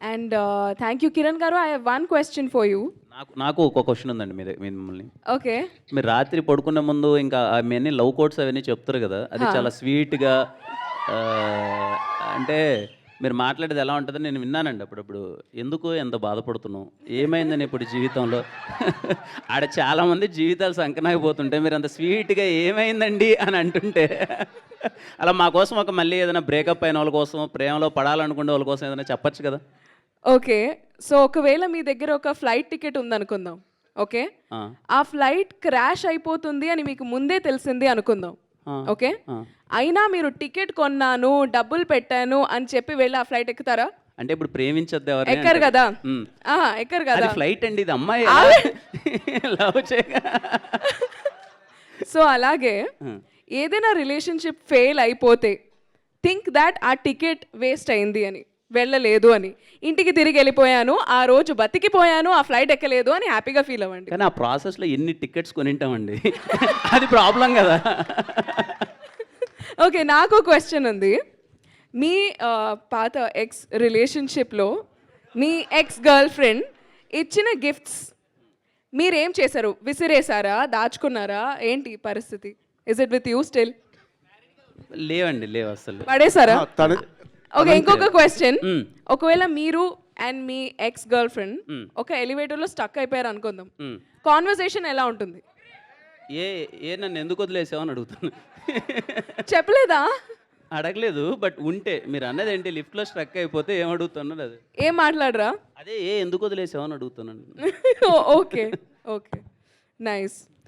And thank you Kiran గారు I one question for you నాకు నాకు ఒక క్వశ్చన్ ఉందండి మీరు మీ మిమ్మల్ని. ఓకే మీరు రాత్రి పడుకునే ముందు ఇంకా మీ అన్ని లవ్ కోట్స్ అవన్నీ చెప్తారు కదా అది చాలా స్వీట్గా అంటే మీరు మాట్లాడేది ఎలా ఉంటుందని నేను విన్నానండి అప్పుడప్పుడు. ఎందుకు ఎంత బాధపడుతున్నావు? ఏమైందని ఇప్పుడు జీవితంలో? ఆడ చాలామంది జీవితాలు సంకనాగిపోతుంటే మీరు అంత స్వీట్గా ఏమైందండి అని అంటుంటే. అలా మా కోసం ఒక మళ్ళీ ఏదైనా బ్రేకప్ అయిన వాళ్ళ కోసం ప్రేమలో పడాలనుకునే వాళ్ళ కోసం ఏదైనా చెప్పొచ్చు కదా? ఓకే. సో ఒకవేళ మీ దగ్గర ఒక ఫ్లైట్ టికెట్ ఉందనుకుందాం. ఓకే? ఆ, ఫ్లైట్ క్రాష్ అయిపోతుంది అని మీకు ముందే తెలిసింది అనుకుందాం. ఓకే. అయినా మీరు టికెట్ కొన్నాను డబ్బులు పెట్టాను అని చెప్పి వెళ్ళి ఆ ఫ్లైట్ ఎక్కుతారా? అంటే ఇప్పుడు ప్రేమించద్దు ఎవరిని ఎక్కరు కదా. ఎక్కరు కదా. ఫ్లైట్ అండి ఇది అమ్మాయి లవ్ సో అలాగే ఏదైనా రిలేషన్షిప్ ఫెయిల్ అయిపోతే థింక్ దాట్ ఆ టికెట్ వేస్ట్ అయింది అని. వెళ్ళలేదు అని. ఇంటికి తిరిగి వెళ్ళిపోయాను ఆ రోజు బతికిపోయాను ఆ ఫ్లైట్ ఎక్కలేదు అని హ్యాపీగా ఫీల్ అవ్వండి. కానీ ఆ ప్రాసెస్లో ఎన్ని టికెట్స్ కొనింటామండి? అది ప్రాబ్లం కదా. ఓకే నాకు క్వశ్చన్ ఉంది. మీ పాత ఎక్స్ రిలేషన్షిప్లో మీ ఎక్స్ గర్ల్ ఫ్రెండ్ ఇచ్చిన గిఫ్ట్స్ మీరేం చేశారు? విసిరేసారా దాచుకున్నారా? ఏంటి పరిస్థితి? Is it with you still లేవండి లేవు అసలు పడేసారా తన ఓకే ఇంకొక క్వశ్చన్. ఒకవేళ మీరు అండ్ మీ ఎక్స్ గర్ల్ ఫ్రెండ్. ఒక ఎలివేటర్లో స్టక్ అయిపోయారు అనుకుందాం. కాన్వర్సేషన్ ఎలా ఉంటుంది? ఏ ఏ నన్ను ఎందుకు వదిలేసావు అని అడుగుతాను చెప్పలేదా? అడగలేదు బట్ ఉంటే. మీరు అన్నది ఏంటి? లిఫ్ట్లో స్ట్రక్ అయిపోతే ఏం అడుగుతున్నాను అది? ఏం మాట్లాడరా? అదే ఏ ఎందుకు వదిలేసావు అని అడుగుతున్నాను ఓకే ఓకే. నైస్